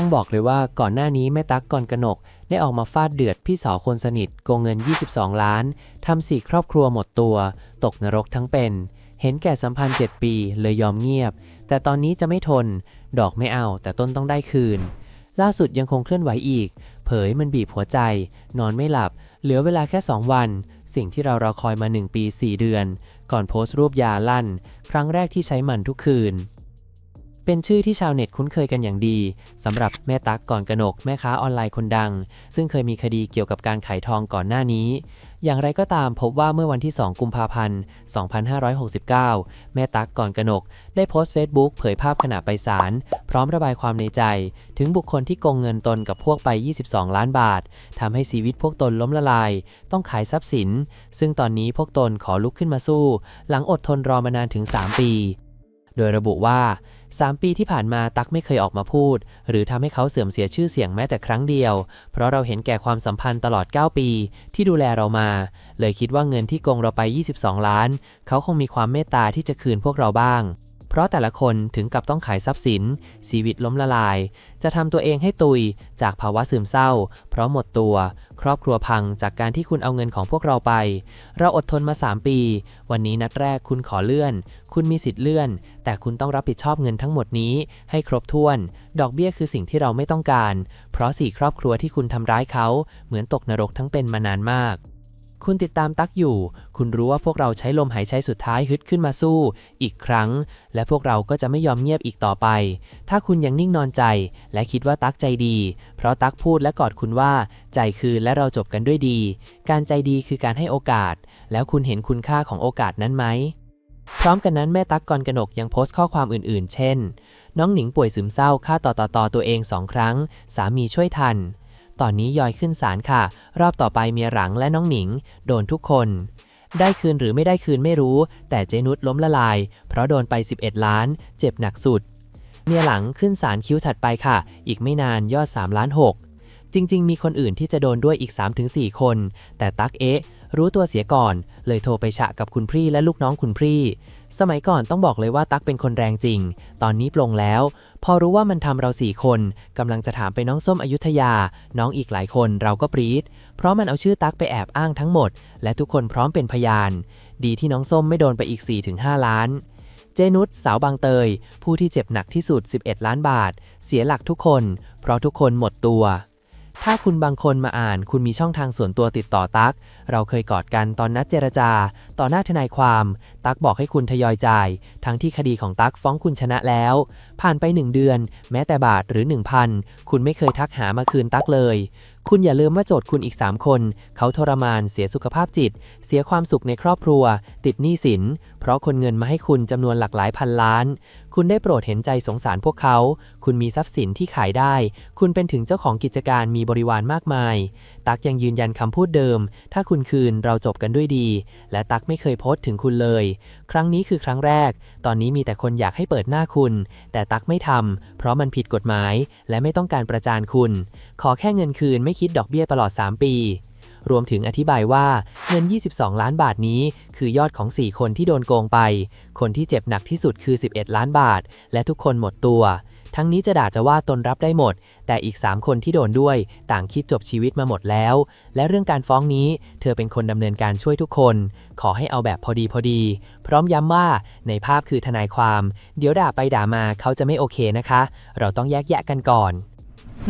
ต้องบอกเลยว่าก่อนหน้านี้แม่ตั๊กกรกนก ได้ออกมาฟาดเดือดพี่สาวคนสนิทโกงเงิน 22 ล้านทำสี่ครอบครัวหมดตัว ตกนรกทั้งเป็น เห็นแก่สัมพันธ์ 7 ปีเลยยอมเงียบ แต่ตอนนี้จะไม่ทน ดอกไม่เอา แต่ต้นต้องได้คืน ล่าสุดยังคงเคลื่อนไหวอีก เผยมันบีบหัวใจ นอนไม่หลับ เหลือเวลาแค่ 2 วัน สิ่งที่เรารอคอยมา 1 ปี 4 เดือน ก่อนโพสต์รูปยาลั่น ครั้งแรกที่ใช้มันทุกคืน เป็นชื่อที่ชาวเน็ตคุ้นเคยกันอย่างดีสำหรับแม่ตั๊กก่อนกนก แม่ค้าออนไลน์คนดัง ซึ่งเคยมีคดีเกี่ยวกับการขายทองก่อนหน้านี้ อย่างไรก็ตามพบว่าเมื่อวันที่ 2 กุมภาพันธ์ 2569 แม่ตั๊กก่อนกนก ได้โพสต์เฟซบุ๊กเผยภาพขณะไปศาลพร้อมระบายความในใจ ถึงบุคคลที่โกงเงินตนกับพวกไป 22 ล้านบาททำให้ชีวิตพวกตนล้มละลาย ต้องขายทรัพย์สิน ซึ่งตอนนี้พวกตนขอลุกขึ้นมาสู้ หลังอดทนรอมานานถึง 3 ปี โดยระบุว่า 3 ปีที่ผ่านมาตั๊กไม่เคยออกมาพูด หรือทำให้เขาเสื่อมเสียชื่อเสียงแม้แต่ครั้งเดียว เพราะเราเห็นแก่ความสัมพันธ์ตลอด 9 ปี ที่ดูแลเรามา เลยคิดว่าเงินที่โกงเราไป 22 ล้าน เขาคงมีความเมตตาที่จะคืนพวกเราบ้างเพราะแต่ละคนถึงกับต้องขายทรัพย์สิน ชีวิตล้มละลาย จะทำตัวเองให้ตุย จากภาวะซึมเศร้า เพราะหมดตัว ครอบครัวพังจากการที่คุณเอาเงินของพวกเราไป เราอดทนมา 3 ปี วันนี้นัดแรกคุณขอเลื่อน คุณมีสิทธิ์เลื่อน แต่คุณต้องรับผิดชอบเงินทั้งหมดนี้ ให้ครบถ้วน ดอกเบี้ยคือสิ่งที่เราไม่ต้องการ เพราะสี่ครอบครัวที่คุณทำร้ายเขา เหมือนตกนรกทั้งเป็นมานานมาก คุณติดตามตักอยู่ คุณรู้ว่าพวกเราใช้ลมหายใจสุดท้ายฮึดขึ้นมาสู้ อีกครั้ง และพวกเราก็จะไม่ยอมเงียบอีกต่อไป ถ้าคุณยังนิ่งนอนใจ และคิดว่าตักใจดี เพราะตักพูดและกอดคุณว่า ใจคืนและเราจบกันด้วยดี การใจดีคือการให้โอกาส แล้วคุณเห็นคุณค่าของโอกาสนั้นไหม พร้อมกันนั้นแม่ตั๊กกรกนกยังโพสต์ข้อความอื่น ๆ เช่น น้องหนิงป่วยซึมเศร้าฆ่าต่อต่อต่อตัวเองสองครั้ง สามีช่วยทัน ตอนนี้ยอยขึ้นศาลค่ะ รอบต่อไปเมียหลังและน้องหนิง โดนทุกคน ได้คืนหรือไม่ได้คืนไม่รู้ แต่เจนุชล้มละลาย เพราะโดนไป 11 ล้าน เจ็บหนักสุด เมียหลังขึ้นศาลคิ้วถัดไปค่ะ อีกไม่นานยอด3ล้าน6จริง ๆ มีคนอื่นที่จะโดนด้วยอีก 3-4 คน แต่ตักเอ๊ะ รู้ตัวเสียก่อน เลยโทรไปฉะกับคุณพรี่และลูกน้องคุณพรี่สมัยก่อนต้องบอกเลยว่าตั๊กเป็นคนแรงจริง ตอนนี้ปลงแล้ว พอรู้ว่ามันทำเราสี่คนกำลังจะถามไปน้องส้มอยุธยา น้องอีกหลายคนเราก็ปรีด เพราะมันเอาชื่อตั๊กไปแอบอ้างทั้งหมด และทุกคนพร้อมเป็นพยาน ดีที่น้องส้มไม่โดนไปอีก 4-5 ล้าน เจนุสสาวบางเตย ผู้ที่เจ็บหนักที่สุด 11 ล้านบาท เสียหลักทุกคน เพราะทุกคนหมดตัว ถ้าคุณบางคนมาอ่านคุณมีช่องทางส่วนตัวติดต่อตัก เราเคยกอดกันตอนนัดเจรจา ต่อหน้าทนายความ ตักบอกให้คุณทยอยจ่าย ทั้งที่คดีของตักฟ้องคุณชนะแล้ว ผ่านไป 1 เดือน แม้แต่บาทหรือ 1,000 คุณไม่เคยทักหามาคืนตักเลย คุณอย่าลืมว่าโจทย์คุณอีก 3 คน เขาทรมานเสียสุขภาพจิต เสียความสุขในครอบครัว ติดหนี้สิน เพราะคนเงินมาให้คุณจำนวนหลักหลายพันล้านคุณได้โปรดเห็นใจสงสารพวกเขา คุณมีทรัพย์สินที่ขายได้ คุณเป็นถึงเจ้าของกิจการมีบริวารมากมาย ตักยังยืนยันคำพูดเดิม ถ้าคุณคืนเราจบกันด้วยดี และตักไม่เคยโพสต์ถึงคุณเลย ครั้งนี้คือครั้งแรก ตอนนี้มีแต่คนอยากให้เปิดหน้าคุณ แต่ตักไม่ทำเพราะมันผิดกฎหมาย และไม่ต้องการประจานคุณ ขอแค่เงินคืนไม่คิดดอกเบี้ยตลอด 3 ปี รวมถึงอธิบายว่าเงิน 22 ล้านบาทนี้ คือยอดของ 4 คนที่โดนโกงไป คนที่เจ็บหนักที่สุดคือ 11 ล้านบาท และทุกคนหมดตัว ทั้งนี้จะด่าจะว่าตนรับได้หมด แต่อีก 3 คนที่โดนด้วย ต่างคิดจบชีวิตมาหมดแล้ว และเรื่องการฟ้องนี้ เธอเป็นคนดำเนินการช่วยทุกคน ขอให้เอาแบบพอดีพอดี พร้อมย้ำว่าในภาพคือทนายความ เดี๋ยวด่าไปด่ามาเขาจะไม่โอเคนะคะ เราต้องแยกแยะกันก่อน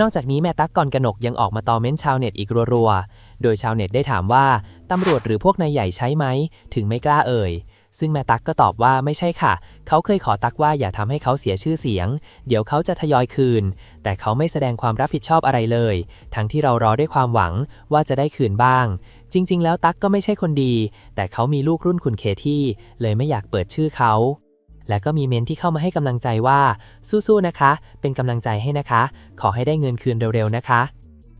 นอกจากนี้แม่ตั๊กกรกนกยังออกมาตอเม้นชาวเน็ตอีกรัวๆ โดยชาวเน็ตได้ถามว่าตำรวจหรือพวกนายใหญ่ใช้ไหม ถึงไม่กล้าเอ่ย ซึ่งแม่ตั๊กก็ตอบว่าไม่ใช่ค่ะ เขาเคยขอตั๊กว่าอย่าทำให้เขาเสียชื่อเสียง เดี๋ยวเขาจะทยอยคืน แต่เขาไม่แสดงความรับผิดชอบอะไรเลย ทั้งที่เรารอด้วยความหวังว่าจะได้คืนบ้าง จริง ๆ แล้วตั๊กก็ไม่ใช่คนดี แต่เขามีลูกรุ่นคุณเคที่ เลยไม่อยากเปิดชื่อเขาและก็มีเมนที่เข้ามาให้กำลังใจว่า สู้ๆนะคะ เป็นกำลังใจให้นะคะ ขอให้ได้เงินคืนเร็วๆนะคะ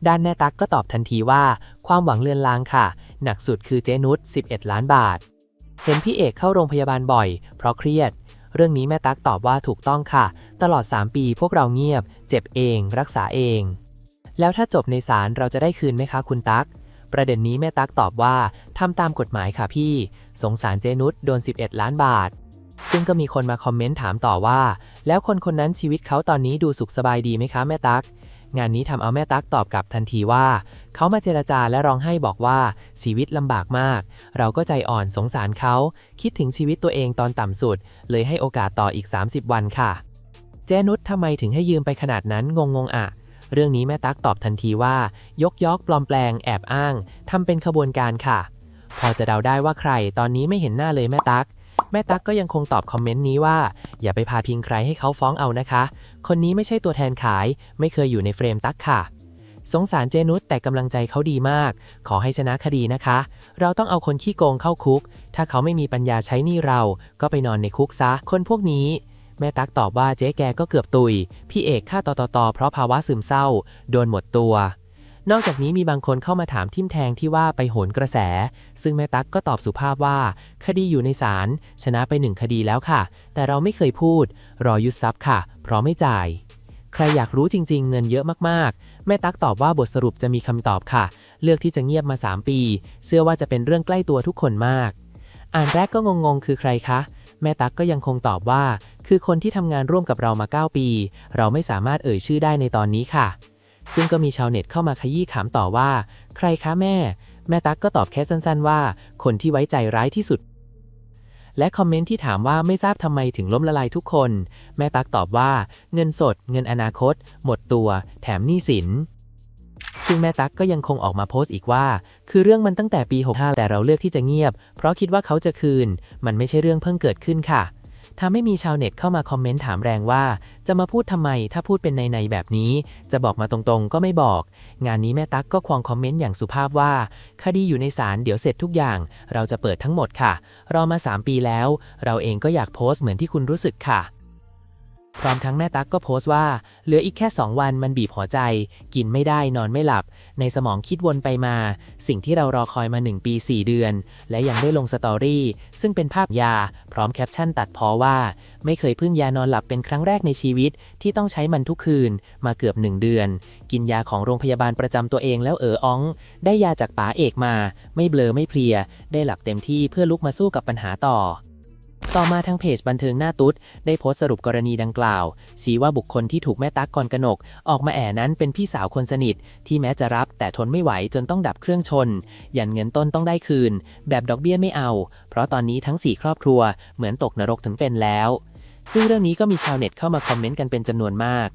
ด้านแน่ตักก็ตอบทันทีว่า ความหวังเลือนลางค่ะ หนักสุดคือเจนุช11 ล้านบาท เห็นพี่เอกเข้าโรงพยาบาลบ่อย เพราะเครียด เรื่องนี้แม่ตั๊กตอบว่าถูกต้องค่ะ ตลอด 3 ปีพวกเราเงียบ เจ็บเอง รักษาเอง แล้วถ้าจบในศาลเราจะได้คืนไหมคะคุณตั๊กประเด็นนี้แม่ตั๊กตอบว่าทำตามกฎหมายค่ะพี่ สงสารเจนุชโดน 11 ล้านบาท ซึ่งก็มีคนมาคอมเมนต์ถามต่อว่า แล้วคนคนนั้นชีวิตเขาตอนนี้ดูสุขสบายดีไหมคะแม่ตั๊ก งานนี้ทำเอาแม่ตั๊กตอบกลับทันทีว่า เขามาเจรจาและร้องไห้บอกว่าชีวิตลำบากมาก เราก็ใจอ่อนสงสารเขา คิดถึงชีวิตตัวเองตอนต่ำสุด เลยให้โอกาสต่ออีก 30 วันค่ะ เจนุชทำไมถึงให้ยืมไปขนาดนั้นงงงอะเรื่องนี้แม่ตั๊กตอบทันทีว่า ยกยอกปลอมแปลง แอบอ้างทำเป็นขบวนการค่ะ พอจะเดาได้ว่าใครตอนนี้ไม่เห็นหน้าเลยแม่ตั๊กแม่ตั๊กก็ยังคงตอบคอมเมนต์นี้ว่า อย่าไปพาพิงใครให้เขาฟ้องเอานะคะ คนนี้ไม่ใช่ตัวแทนขาย ไม่เคยอยู่ในเฟรมตั๊กค่ะ สงสารเจนุสแต่กำลังใจเขาดีมาก ขอให้ชนะคดีนะคะ เราต้องเอาคนขี้โกงเข้าคุก ถ้าเขาไม่มีปัญญาใช้หนี้เรา ก็ไปนอนในคุกซะ คนพวกนี้ แม่ตั๊กตอบว่าเจ๊แกก็เกือบตุย พี่เอกฆ่าตอตอตอเพราะภาวะซึมเศร้า โดนหมดตัว นอกจากนี้มีบางคนเข้ามาถามทิมแทงที่ว่าไปโหนกระแส ซึ่งแม่ตั๊กก็ตอบสุภาพว่า คดีอยู่ในศาลชนะไปหนึ่งคดีแล้วค่ะ แต่เราไม่เคยพูด รอยึดทรัพย์ค่ะ เพราะไม่จ่าย ใครอยากรู้จริง ๆ เงินเยอะมากๆ แม่ตั๊กตอบว่าบทสรุปจะมีคำตอบค่ะ เลือกที่จะเงียบมา 3 ปี เชื่อว่าจะเป็นเรื่องใกล้ตัวทุกคนมาก อ่านแรกก็งงๆ คือใครคะแม่ตั๊กก็ยังคงตอบว่า คือคนที่ทำงานร่วมกับเรามา 9 ปี เราไม่สามารถเอ่ยชื่อได้ในตอนนี้ค่ะ ซึ่งก็มีชาวเน็ตเข้ามาขยี้ขามต่อว่า ใครคะแม่ แม่ตั๊กก็ตอบแค่สั้นๆ ว่า คนที่ไว้ใจร้ายที่สุด และคอมเมนต์ที่ถามว่าไม่ทราบทำไมถึงล้มละลายทุกคน แม่ตั๊กตอบว่าเงินสด เงินอนาคต หมดตัว แถมหนี้สินซึ่งแม่ตั๊กก็ยังคงออกมาโพสต์อีกว่า คือเรื่องมันตั้งแต่ปี 65 แต่เราเลือกที่จะเงียบ เพราะคิดว่าเขาจะคืน มันไม่ใช่เรื่องเพิ่งเกิดขึ้นค่ะ ทำให้มีชาวเน็ตเข้ามาคอมเมนต์ถามแรงว่า จะมาพูดทำไมถ้าพูดเป็นในในแบบนี้ จะบอกมาตรงๆ ก็ไม่บอก งานนี้แม่ตั๊กก็ควงคอมเมนต์อย่างสุภาพว่า คดีอยู่ในศาลเดี๋ยวเสร็จทุกอย่าง เราจะเปิดทั้งหมดค่ะ รอมา 3 ปีแล้ว เราเองก็อยากโพสต์เหมือนที่คุณรู้สึกค่ะ พร้อมทั้งแม่ตั๊กก็โพสต์ว่า เหลืออีกแค่ 2 วันมันบีบหัวใจ กินไม่ได้นอนไม่หลับ ในสมองคิดวนไปมา สิ่งที่เรารอคอยมา 1 ปี 4 เดือน และยังได้ลงสตอรี่ ซึ่งเป็นภาพยา พร้อมแคปชั่นตัดพอว่า ไม่เคยพึ่งยานอนหลับเป็นครั้งแรกในชีวิต ที่ต้องใช้มันทุกคืน มาเกือบ 1 เดือน กินยาของโรงพยาบาลประจำตัวเองแล้วเอออ้อง ได้ยาจากป๋าเอกมา ไม่เบลอไม่เพลีย ได้หลับเต็มที่เพื่อลุกมาสู้กับปัญหาต่อ ต่อมาทางเพจบันเทิงหน้าตุ๊ด ได้โพสต์สรุปกรณีดังกล่าวชี้ว่าบุคคลที่ถูกแม่ตั๊กกรกนก ออกมาแอนั้นเป็นพี่สาวคนสนิท ที่แม้จะรับแต่ทนไม่ไหวจนต้องดับเครื่องชน ยันเงินต้นต้องได้คืน แบบดอกเบี้ยไม่เอา เพราะตอนนี้ทั้ง 4 ครอบครัวเหมือนตกนรกถึงเป็นแล้ว ซึ่งเรื่องนี้ก็มีชาวเน็ตเข้ามาคอมเมนต์กันเป็นจำนวนมาก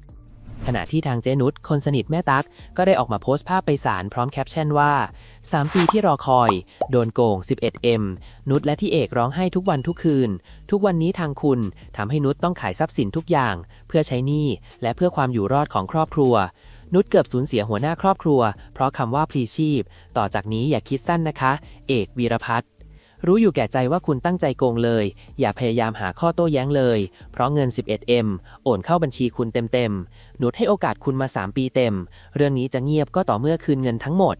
ขณะที่ทางเจนุชคนสนิทแม่ตั๊กก็ได้ออกมาโพสต์ภาพไปศาลพร้อมแคปชั่นว่า 3 ปีที่รอคอย โดนโกง 11M นุชและที่เอกร้องไห้ทุกวันทุกคืน ทุกวันนี้ทางคุณทำให้นุชต้องขายทรัพย์สินทุกอย่าง เพื่อใช้หนี้และเพื่อความอยู่รอดของครอบครัว นุชเกือบสูญเสียหัวหน้าครอบครัว เพราะคำว่าพลีชีพ ต่อจากนี้อย่าคิดสั้นนะคะ เอกวีรพัฒน์ รู้อยู่แก่ใจว่าคุณตั้งใจโกงเลย อย่าพยายามหาข้อโต้แย้งเลย เพราะเงิน 11M โอนเข้าบัญชีคุณเต็มๆนุดให้โอกาสคุณมา 3 ปีเต็ม เรื่องนี้จะเงียบก็ต่อเมื่อคืนเงินทั้งหมด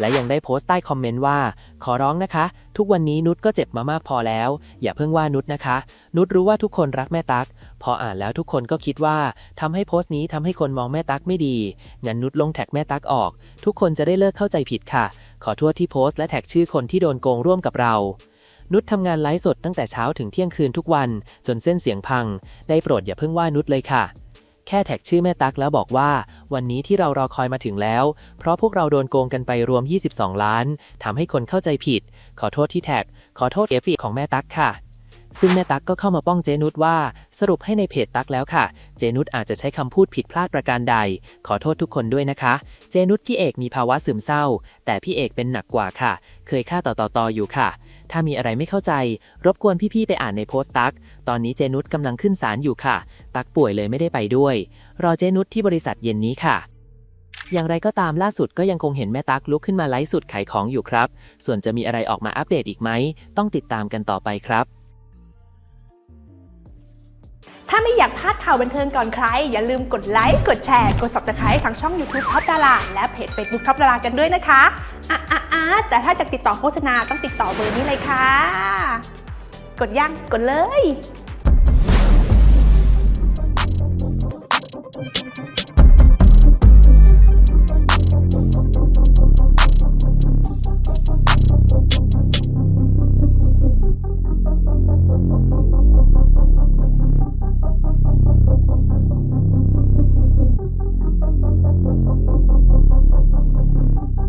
และยังได้โพสต์ใต้คอมเมนต์ว่า ขอร้องนะคะ ทุกวันนี้นุชก็เจ็บมามากพอแล้ว อย่าเพิ่งว่านุชนะคะ นุชรู้ว่าทุกคนรักแม่ตั๊ก พออ่านแล้วทุกคนก็คิดว่าทำให้โพสต์นี้ทำให้คนมองแม่ตั๊กไม่ดี งั้นนุชลงแท็กแม่ตั๊กออก ทุกคนจะได้เลิกเข้าใจผิดค่ะ ขอโทษที่โพสต์และแท็กชื่อคนที่โดนโกงร่วมกับเรานุชทำงานไลฟ์สดตั้งแต่เช้าถึงเที่ยงคืนทุกวัน จนเส้นเสียงพัง ได้โปรดอย่าเพิ่งว่านุชเลยค่ะ แค่แท็กชื่อแม่ตั๊กแล้วบอกว่า วันนี้ที่เรารอคอยมาถึงแล้ว เพราะพวกเราโดนโกงกันไปรวม 22 ล้านทำให้คนเข้าใจผิด ขอโทษที่แท็ก ขอโทษเอฟฟีของแม่ตั๊กค่ะ ซึ่งแม่ตั๊กก็เข้ามาป้องเจนุชว่า สรุปให้ในเพจตั๊กแล้วค่ะ เจนุชอาจจะใช้คำพูดผิดพลาดประการใด ขอโทษทุกคนด้วยนะคะ เจนุชพี่เอกมีภาวะซึมเศร้า แต่พี่เอกเป็นหนักกว่าค่ะ เคยฆ่าต่อต่อต่ออยู่ค่ะ ถ้ามีอะไรไม่เข้าใจ รบกวนพี่ๆไปอ่านในโพสต์ตัก ตอนนี้เจนุชกำลังขึ้นศาลอยู่ค่ะ ตักป่วยเลยไม่ได้ไปด้วย รอเจนุชที่บริษัทเย็นนี้ค่ะ อย่างไรก็ตามล่าสุดก็ยังคงเห็นแม่ตักลุกขึ้นมาไลฟ์สุดขายของอยู่ครับ ส่วนจะมีอะไรออกมาอัปเดตอีกไหม ต้องติดตามกันต่อไปครับถ้าไม่อยากพลาดข่าวบันเทิงก่อนใคร อย่าลืมกดไลค์ กดแชร์ กด subscribe ทางช่อง YouTube Top ดาราและเพจ Facebook Top ดารากันด้วยนะคะ อาร์ตแต่ถ้าจะติดต่อโฆษณาต้องติดต่อเบอร์นี้เลยค่ะ กดยังกดเลย